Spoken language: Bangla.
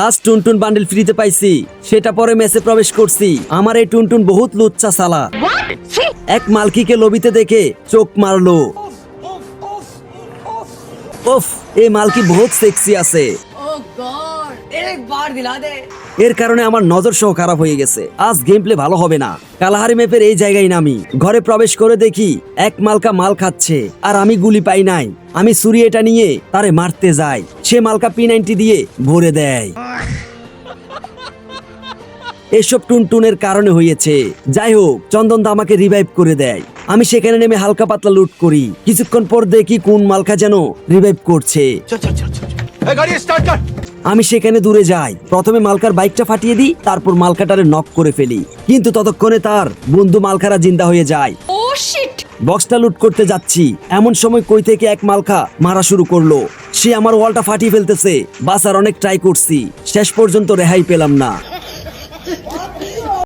আজ টুনটুন বান্ডেল ফ্রিতে পাইছি। সেটা পরে মেসে প্রবেশ করছি। আমার এই টুনটুন বহুত লুচ্চা সালা। এক মালকিকে লবিতে দেখে চোখ মারলো। ওফ এই মালকি বহুত সেক্সি আছে। এর কারণে আমার নজর সহ খারাপ হয়ে গেছে। আজ গেম প্লে ভালো হবে না। কালাহারি ম্যাপের এই জায়গায় নামি। ঘরে প্রবেশ করে দেখি এক মালকা মাল খাচ্ছে। আর আমি গুলি পাই নাই। আমি সুরি এটা নিয়ে তারে মারতে যাই। সে মালকা পি নাইনটি দিয়ে ভরে দেয়। এসব টুনটুনের কারণে হয়েছে। যাই হোক চন্দন দা আমাকে রিভাইভ করে দেয়। আমি সেখানে নেমে হালকা পাতলা লুট করি। কিছুক্ষণ পর দেখি কোন মালকা যেন রিভাইভ করছে। গাড়ি স্টার্ট কর। আমি সেখানে দূরে যাই। প্রথমে মালকার বাইকটা ফাটিয়ে দিই তারপর মালকাটারে নক করে ফেলি। কিন্তু ততক্ষণে তার বন্ধু মালকারা জিন্দা হয়ে যায়। Oh shit! বক্সটা লুট করতে যাচ্ছি। এমন সময় কই থেকে এক মালকা মারা শুরু করল। সে আমার ওয়ালটা ফাটিয়ে ফেলতেছে। বাসার অনেক ট্রাই করছি। শেষ পর্যন্ত রেহাই পেলাম না।